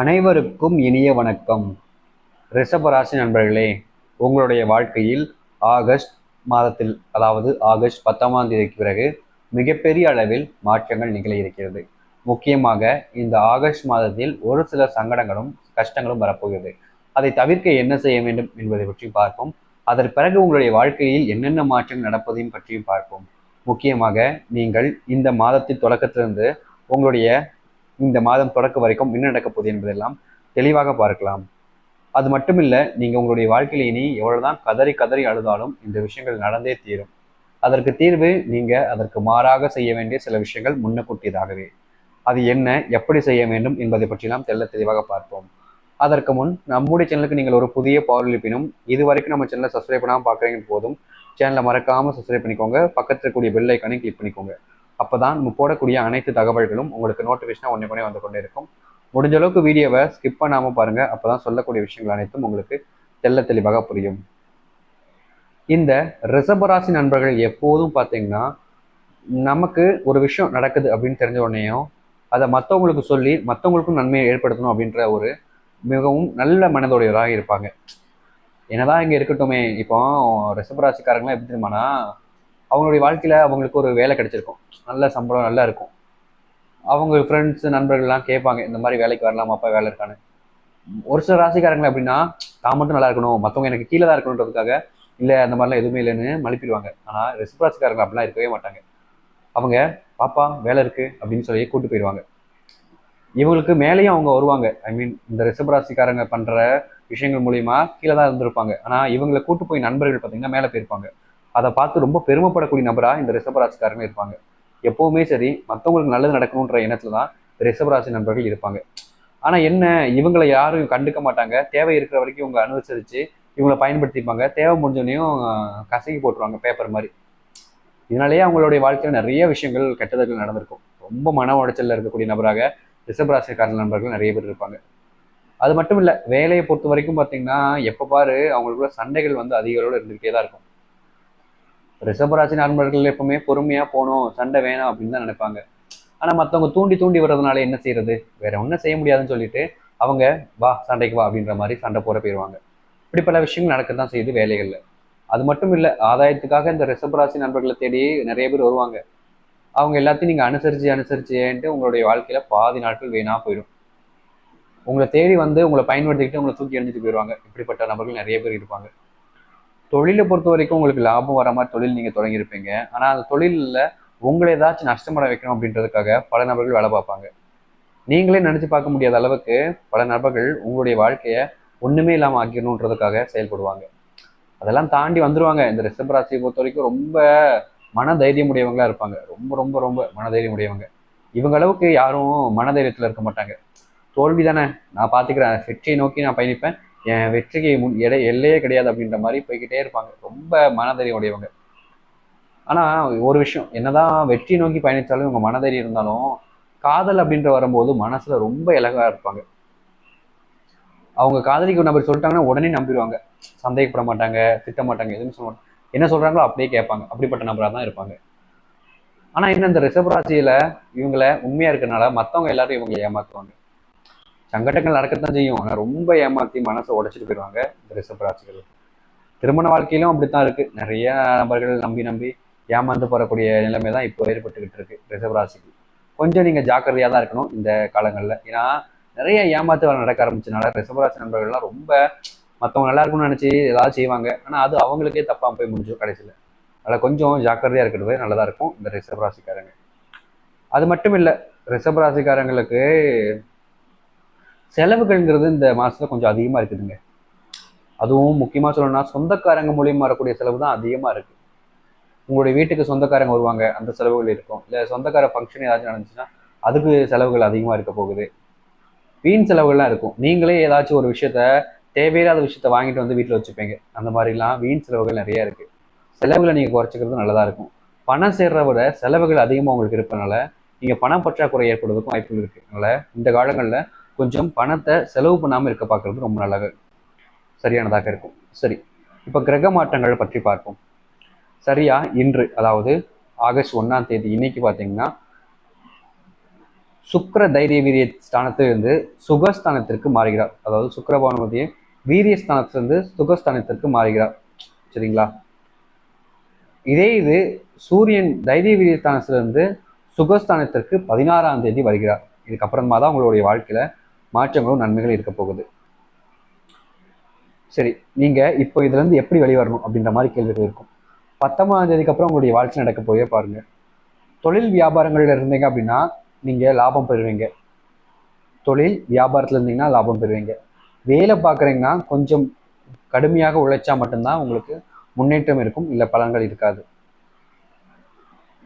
அனைவருக்கும் இனிய வணக்கம். ரிஷபராசி நண்பர்களே உங்களுடைய வாழ்க்கையில் ஆகஸ்ட் மாதத்தில் அதாவது ஆகஸ்ட் பத்தாம் தேதிக்கு பிறகு மிகப்பெரிய அளவில் மாற்றங்கள் நிகழ இருக்கிறது. முக்கியமாக இந்த ஆகஸ்ட் மாதத்தில் ஒரு சில சங்கடங்களும் கஷ்டங்களும் வரப்போகிறது. அதை தவிர்க்க என்ன செய்ய வேண்டும் என்பதை பற்றி பார்ப்போம். அதன் பிறகு உங்களுடைய வாழ்க்கையில் என்னென்ன மாற்றங்கள் நடப்பதையும் பற்றியும் பார்ப்போம். முக்கியமாக நீங்கள் இந்த மாதத்தின் தொடக்கத்திலிருந்து உங்களுடைய இந்த மாதம் தொடக்க வரைக்கும் என்ன நடக்க போகுது என்பதெல்லாம் தெளிவாக பார்க்கலாம். அது மட்டும் இல்லை நீங்கள் உங்களுடைய வாழ்க்கையில் இனி எவ்வளோதான் கதறி கதறி அழுதாலும் இந்த விஷயங்கள் நடந்தே தீரும். அதற்கு தீர்வு நீங்கள் அதற்கு மாறாக செய்ய வேண்டிய சில விஷயங்கள் முன்னக்கூட்டியதாகவே அது என்ன எப்படி செய்ய வேண்டும் என்பதை பற்றிலாம் தெல்ல தெளிவாக பார்ப்போம். அதற்கு முன் நம்முடைய சேனலுக்கு நீங்கள் ஒரு புதிய பவர் இது வரைக்கும் நம்ம சேனலை சப்ஸ்கிரைப் பண்ணாமல் பார்க்குறீங்க போதும் சேனலை மறக்காமல் சப்ஸ்கிரைப் பண்ணிக்கோங்க. பக்கத்தில் இருக்கக்கூடிய பெல் ஐக்கானையும் கிளிக் பண்ணிக்கோங்க. அப்பதான் நம்ம போடக்கூடிய அனைத்து தகவல்களும் உங்களுக்கு நோட்டிஃபிகேஷனாக ஒன்றே கொண்டே வந்து கொண்டே இருக்கும் முடிஞ்ச அளவுக்கு வீடியோவை ஸ்கிப் பண்ணாமல் பாருங்கள் அப்போ தான் சொல்லக்கூடிய விஷயங்கள் அனைத்தும் உங்களுக்கு தெல்ல தெளிவாக புரியும். இந்த ரிசபராசி நண்பர்கள் எப்போதும் பார்த்தீங்கன்னா நமக்கு ஒரு விஷயம் நடக்குது அப்படின்னு தெரிஞ்ச உடனேயும் அதை மற்றவங்களுக்கு சொல்லி மற்றவங்களுக்கும் நன்மையை ஏற்படுத்தணும் அப்படின்ற ஒரு மிகவும் நல்ல மனதோடையவராக இருப்பாங்க. என்னதான் இங்கே இருக்கட்டுமே இப்போ ரிசபராசிக்காரங்களாம் எப்படி தெரியுமானா அவங்களுடைய வாழ்க்கையில் அவங்களுக்கு ஒரு வேலை கிடைச்சிருக்கும். நல்ல சம்பளம் நல்லா இருக்கும். அவங்க ஃப்ரெண்ட்ஸ் நண்பர்கள்லாம் கேட்பாங்க இந்த மாதிரி வேலைக்கு வரலாமாப்பா வேலை இருக்கான்னு. ஒரு சில ராசிக்காரங்களை அப்படின்னா தான் மட்டும் நல்லா இருக்கணும் மற்றவங்க எனக்கு கீழே தான் இருக்கணுன்றதுக்காக இல்லை அந்த மாதிரிலாம் எதுவுமே இல்லைன்னு மலிப்பிடுவாங்க ஆனால் ரிஷபராசிக்காரங்க அப்படிலாம் இருக்கவே மாட்டாங்க. அவங்க பாப்பா வேலை இருக்குது அப்படின்னு சொல்லி கூட்டு போயிடுவாங்க. இவங்களுக்கு மேலேயும் அவங்க வருவாங்க. ஐ மீன் இந்த ரிஷபராசிக்காரங்க பண்ணுற விஷயங்கள் மூலியமா கீழே தான் இருந்திருப்பாங்க. ஆனால் இவங்களை கூட்டு போய் நண்பர்கள் பார்த்தீங்கன்னா மேலே போயிருப்பாங்க. அதை பார்த்து ரொம்ப பெருமைப்படக்கூடிய நபரா இந்த ரிஷபராசிக்காரங்க இருப்பாங்க. எப்பவுமே சரி மற்றவங்களுக்கு நல்லது நடக்கணுன்ற எண்ணத்துல தான் ரிஷபராசி நண்பர்கள் இருப்பாங்க. ஆனா என்ன இவங்களை யாரும் கண்டுக்க மாட்டாங்க. தேவை இருக்கிற வரைக்கும் இவங்க அனுசரித்து இவங்களை பயன்படுத்திப்பாங்க. தேவை முடிஞ்சோடனையும் கசகி போட்டுருவாங்க பேப்பர் மாதிரி. இதனாலேயே அவங்களுடைய வாழ்க்கையில் நிறைய விஷயங்கள் கெட்டதர்கள் நடந்திருக்கும். ரொம்ப மன உடைச்சல்ல இருக்கக்கூடிய நபராக ரிஷபராசிக்கார நண்பர்கள் நிறைய பேர் இருப்பாங்க. அது மட்டும் இல்லை வேலையை பொறுத்த வரைக்கும் பார்த்தீங்கன்னா எப்போ பாரு அவங்களுக்குள்ள சண்டைகள் வந்து அதிக அளவில் இருந்துகிட்டே தான் இருக்கும். ரிஷபராசி நண்பர்கள் எப்பவுமே பொறுமையாக போகணும் சண்டை வேணாம் அப்படின்னு தான் நினைப்பாங்க. ஆனால் மற்றவங்க தூண்டி தூண்டி வர்றதுனால என்ன செய்யறது? வேற ஒன்றும் செய்ய முடியாதுன்னு சொல்லிட்டு அவங்க வா சண்டைக்கு வா அப்படின்ற மாதிரி சண்டை போட போயிடுவாங்க இப்படி பல விஷயங்கள் நடக்க தான் செய்யுது வேலைகளில். அது மட்டும் இல்லை ஆதாயத்துக்காக இந்த ரிஷபராசி நண்பர்களை தேடி நிறைய பேர் வருவாங்க. அவங்க எல்லாத்தையும் நீங்கள் அனுசரித்து அனுசரிச்சுன்ட்டு உங்களுடைய வாழ்க்கையில் பாதி நாட்கள் வீணாக போயிடும். உங்களை தேடி வந்து உங்களை பயன்படுத்திக்கிட்டு உங்களை தூக்கி எறிஞ்சிட்டு போயிடுவாங்க இப்படிப்பட்ட நபர்கள் நிறைய பேர் இருப்பாங்க. தொழிலை பொறுத்த வரைக்கும் உங்களுக்கு லாபம் வர மாதிரி தொழில் நீங்கள் தொடங்கியிருப்பீங்க. ஆனால் அந்த தொழிலில் உங்களை ஏதாச்சும் நஷ்டமட வைக்கணும் அப்படின்றதுக்காக பல நபர்கள் வேலை பார்ப்பாங்க. நீங்களே நினச்சி பார்க்க முடியாத அளவுக்கு பல நபர்கள் உங்களுடைய வாழ்க்கையை ஒன்றுமே இல்லாமல் ஆக்கிடணுன்றதுக்காக செயல்படுவாங்க. அதெல்லாம் தாண்டி வந்துருவாங்க. இந்த ரிஷபராசியை பொறுத்த வரைக்கும் ரொம்ப மன தைரியம் உடையவங்களா இருப்பாங்க. ரொம்ப ரொம்ப ரொம்ப மனதைரியம் உடையவங்க. இவங்க அளவுக்கு யாரும் மனதைரியத்தில் இருக்க மாட்டாங்க. தோல்வி தானே நான் பார்த்துக்கிறேன் வெற்றியை நோக்கி நான் பயணிப்பேன். என் வெற்றிக்கு முன் எடை எல்லையே கிடையாது அப்படின்ற மாதிரி போய்கிட்டே இருப்பாங்க. ரொம்ப மனதைரியம் உடையவங்க. ஆனால் ஒரு விஷயம் என்னதான் வெற்றி நோக்கி பயணித்தாலும் இவங்க மனதைரியம் இருந்தாலும் காதல் அப்படின்ற வரும்போது மனசுல ரொம்ப இலகா இருப்பாங்க. அவங்க காதலிக்கு நபர் சொல்லிட்டாங்கன்னா உடனே நம்பிடுவாங்க. சந்தேகப்பட மாட்டாங்க திட்ட மாட்டாங்க எதுவும் சொல்ல மாட்டாங்க. என்ன சொல்றாங்களோ அப்படியே கேட்பாங்க. அப்படிப்பட்ட நபராக தான் இருப்பாங்க. ஆனா என்ன இந்த ரிஷபராசியில இவங்களை உண்மையா இருக்கனால மத்தவங்க எல்லாரும் இவங்க ஏமாத்துவாங்க. சங்கடங்கள் நடக்கத்தான் செய்யும். ஆனால் ரொம்ப ஏமாற்றி மனசை உடைச்சிட்டு போயிடுவாங்க இந்த ரிஷபராசிகள் திருமண வாழ்க்கையிலும் அப்படித்தான் இருக்கு. நிறைய நபர்கள் நம்பி நம்பி ஏமாந்து போறக்கூடிய நிலைமை தான் இப்போ ஏற்பட்டுக்கிட்டு இருக்கு ரிஷபராசிக்கு கொஞ்சம் நீங்க ஜாக்கிரதையா தான் இருக்கணும் இந்த காலங்களில். ஏன்னா நிறைய ஏமாத்து வேலை நடக்க ஆரம்பிச்சனால ரிஷபராசி நண்பர்கள்லாம் ரொம்ப மற்றவங்க நல்லா இருக்கும்னு நினச்சி ஏதாவது செய்வாங்க. ஆனால் அது அவங்களுக்கே தப்பாக போய் முடிஞ்சும் கடைசியில். அதில் கொஞ்சம் ஜாக்கிரதையாக இருக்கிறது நல்லதாக இருக்கும் இந்த ரிஷப் ராசிக்காரங்க. அது மட்டும் இல்லை ரிஷப் ராசிக்காரங்களுக்கு செலவுகள்ங்கிறது இந்த மாதத்தில் கொஞ்சம் அதிகமாக இருக்குதுங்க. அதுவும் முக்கியமாக சொல்லணும்னா சொந்தக்காரங்க மூலியமாக வரக்கூடிய செலவு தான் அதிகமாக இருக்குது உங்களுடைய வீட்டுக்கு சொந்தக்காரங்க வருவாங்க அந்த செலவுகள் இருக்கும். இல்லை சொந்தக்கார ஃபங்க்ஷன் ஏதாச்சும் நடந்துச்சுன்னா அதுக்கு செலவுகள் அதிகமாக இருக்க போகுது. வீண் செலவுகள்லாம் இருக்கும். நீங்களே ஏதாச்சும் ஒரு விஷயத்த தேவையில்லாத விஷயத்த வாங்கிட்டு வந்து வீட்டில் வச்சுப்பீங்க. அந்த மாதிரிலாம் வீண் செலவுகள் நிறைய இருக்கு. செலவுகளை நீங்கள் குறைச்சிக்கிறது நல்லதாக இருக்கும். பணம் சேர்றத விட செலவுகள் அதிகமாக உங்களுக்கு இருப்பதுனால நீங்கள் பணம் பற்றாக்குறை ஏற்படுவதற்கும் வாய்ப்புகள் இருக்குது அதனால் இந்த காலங்களில் கொஞ்சம் பணத்தை செலவு பண்ணாமல் இருக்க பார்க்கறது ரொம்ப நல்லது சரியானதாக இருக்கும். சரி இப்போ கிரக மாற்றங்கள் பற்றி பார்ப்போம். சரியா? இன்று அதாவது ஆகஸ்ட் ஒன்றாம் தேதி இன்னைக்கு பார்த்தீங்கன்னா சுக்கிர தைரிய வீரிய ஸ்தானத்திலிருந்து சுகஸ்தானத்திற்கு மாறுகிறார். அதாவது சுக்கிரபானுமதியை வீரிய ஸ்தானத்திலிருந்து சுகஸ்தானத்திற்கு மாறுகிறார். சரிங்களா? இதே இது சூரியன் தைரிய வீரிய ஸ்தானத்திலிருந்து சுகஸ்தானத்திற்கு பதினாறாம் தேதி வருகிறார். இதுக்கப்புறமா தான் உங்களுடைய வாழ்க்கையில மாற்றங்களும் நன்மைகளும் இருக்க போகுது. சரி நீங்க இப்போ இதுல இருந்து எப்படி வெளிவரணும் அப்படின்ற மாதிரி கேள்விகள் இருக்கும். பத்தொன்பதாம் தேதிக்கு அப்புறம் உங்களுடைய வாழ்க்கை நடக்க போயே பாருங்க. தொழில் வியாபாரங்கள்ல இருந்தீங்க அப்படின்னா நீங்க லாபம் பெறுவீங்க. தொழில் வியாபாரத்துல இருந்தீங்கன்னா லாபம் பெறுவீங்க. வேலை பார்க்குறீங்கன்னா கொஞ்சம் கடுமையாக உழைச்சா மட்டும்தான் உங்களுக்கு முன்னேற்றம் இருக்கும் இல்லை பலன்கள் இருக்காது.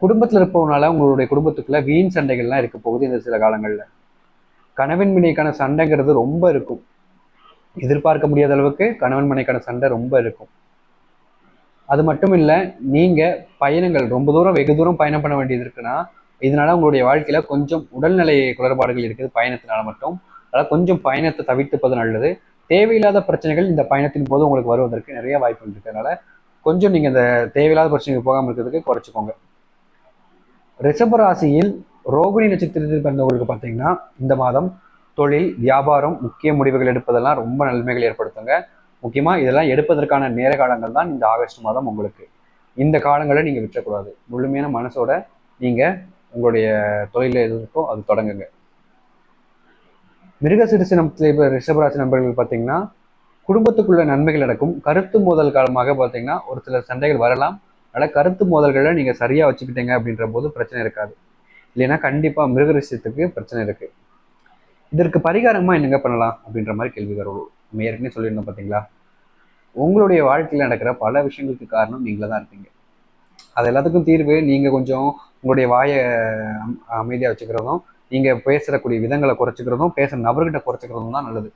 குடும்பத்தில் இருப்பவனால உங்களுடைய குடும்பத்துக்குள்ள வீண் சண்டைகள்லாம் இருக்க போகுது இந்த சில காலங்களில். கணவன் மனைக்கான சண்டைங்கிறது ரொம்ப இருக்கும். எதிர்பார்க்க முடியாத அளவுக்கு கணவன் மனைக்கான சண்டை ரொம்ப இருக்கும். அது மட்டும் இல்லை நீங்கள் பயணங்கள் ரொம்ப தூரம் வெகு தூரம் பயணம் பண்ண வேண்டியது இருக்குன்னா இதனால உங்களுடைய வாழ்க்கையில கொஞ்சம் உடல்நிலை குளறுபாடுகள் இருக்குது பயணத்தினால மட்டும். அதனால் கொஞ்சம் பயணத்தை தவிர்த்துப்பது நல்லது. தேவையில்லாத பிரச்சனைகள் இந்த பயணத்தின் போது உங்களுக்கு வருவதற்கு நிறைய வாய்ப்புகள் இருக்கு அதனால கொஞ்சம் நீங்கள் இந்த தேவையில்லாத பிரச்சனைகள் போகாமல் இருக்கிறதுக்கு குறைச்சிக்கோங்க. ரிஷபராசியில் ரோகிணி நட்சத்திரத்தில் பிறந்தவங்களுக்கு பார்த்தீங்கன்னா இந்த மாதம் தொழில் வியாபாரம் முக்கிய முடிவுகள் எடுப்பதெல்லாம் ரொம்ப நன்மைகள் ஏற்படுத்துங்க. முக்கியமாக இதெல்லாம் எடுப்பதற்கான நேர காலங்கள் தான் இந்த ஆகஸ்ட் மாதம் உங்களுக்கு. இந்த காலங்களை நீங்கள் விற்றக்கூடாது முழுமையான மனசோட நீங்கள் உங்களுடைய தொழிலில் எது இருக்கோ அது தொடங்குங்க. மிருகசிறுசினத்தில் இப்போ ரிஷபராசி நண்பர்கள் பார்த்தீங்கன்னா குடும்பத்துக்குள்ள நன்மைகள் நடக்கும். கருத்து மோதல் காலமாக பார்த்தீங்கன்னா ஒரு சில சண்டைகள் வரலாம். ஆனால் கருத்து மோதல்களை நீங்கள் சரியாக வச்சுக்கிட்டீங்க அப்படின்ற போது பிரச்சனை இருக்காது. இல்லைன்னா கண்டிப்பாக மிருகரிஷத்துக்கு பிரச்சனை இருக்குது இதற்கு பரிகாரமாக என்னங்க பண்ணலாம் அப்படின்ற மாதிரி கேள்வி வரும். நம்ம ஏற்கனவே சொல்லியிருந்தோம் பார்த்தீங்களா உங்களுடைய வாழ்க்கையில் நடக்கிற பல விஷயங்களுக்கு காரணம் நீங்களே தான் இருப்பீங்க. அது எல்லாத்துக்கும் தீர்வு நீங்கள் கொஞ்சம் உங்களுடைய வாயை அமைதியாக வச்சுக்கிறதும் நீங்கள் பேசுகிறக்கூடிய விதங்களை குறைச்சிக்கிறதும் பேசுகிற நபர்கிட்ட குறைச்சிக்கிறதும் தான் நல்லது.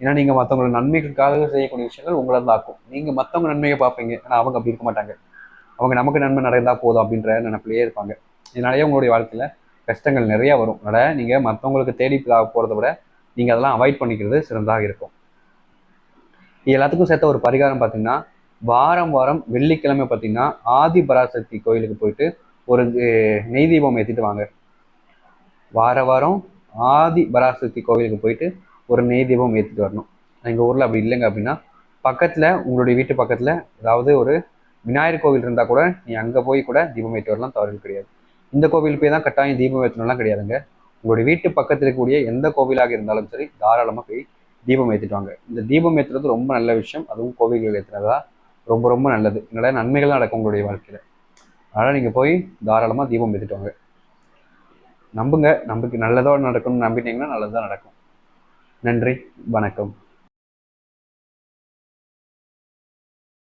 ஏன்னா நீங்கள் மற்றவங்களோட நன்மைகளுக்காக செய்யக்கூடிய விஷயங்கள் உங்களை தான் ஆக்கும் நீங்கள் மற்றவங்க நன்மையை பார்ப்பீங்க. ஆனால் அவங்க அப்படி இருக்க மாட்டாங்க. அவங்க நமக்கு நன்மை நடந்தால் போதும் அப்படின்ற நினைப்பிலேயே இருப்பாங்க. இதனாலேயே உங்களுடைய வாழ்க்கையில் கஷ்டங்கள் நிறைய வரும். அதனால் நீங்கள் மற்றவங்களுக்கு தேடி போகிறத விட நீங்கள் அதெல்லாம் அவாய்ட் பண்ணிக்கிறது சிறந்தாக இருக்கும். இது எல்லாத்துக்கும் சேர்த்த ஒரு பரிகாரம் பார்த்தீங்கன்னா வாரம் வாரம் வெள்ளிக்கிழமை பார்த்தீங்கன்னா ஆதி பராசக்தி கோயிலுக்கு போயிட்டு ஒரு நெய் தீபம் ஏற்றிட்டு வாங்க. வார வாரம் ஆதி பராசக்தி கோவிலுக்கு போயிட்டு ஒரு நெய் தீபம் ஏற்றிட்டு வரணும். எங்கள் ஊரில் அப்படி இல்லைங்க அப்படின்னா பக்கத்தில் உங்களுடைய வீட்டு பக்கத்தில் ஏதாவது ஒரு விநாயகர் கோவில் இருந்தால் கூட நீ அங்கே போய் கூட தீபம் ஏற்றி வரலாம் தவறு கிடையாது. இந்த கோவில் போய் தான் கட்டாயம் தீபம் ஏற்றணும்லாம் கிடையாதுங்க. உங்களுடைய வீட்டு பக்கத்தில் இருக்கக்கூடிய எந்த கோவிலாக இருந்தாலும் சரி தாராளமாக போய் தீபம் ஏற்றிட்டு வாங்க. இந்த தீபம் ஏற்றுறது ரொம்ப நல்ல விஷயம். அதுவும் கோவில்கள் ஏற்றுனதா ரொம்ப ரொம்ப நல்லது. நிறைய நன்மைகள் நடக்கும் உங்களுடைய வாழ்க்கையில். அதனால் நீங்கள் போய் தாராளமாக தீபம் ஏற்றிட்டு வாங்க. நம்புங்க. நம்பிக்கை நல்லதோ நடக்கணும்னு நம்பிட்டீங்கன்னா நல்லதாக நடக்கும். நன்றி. வணக்கம்.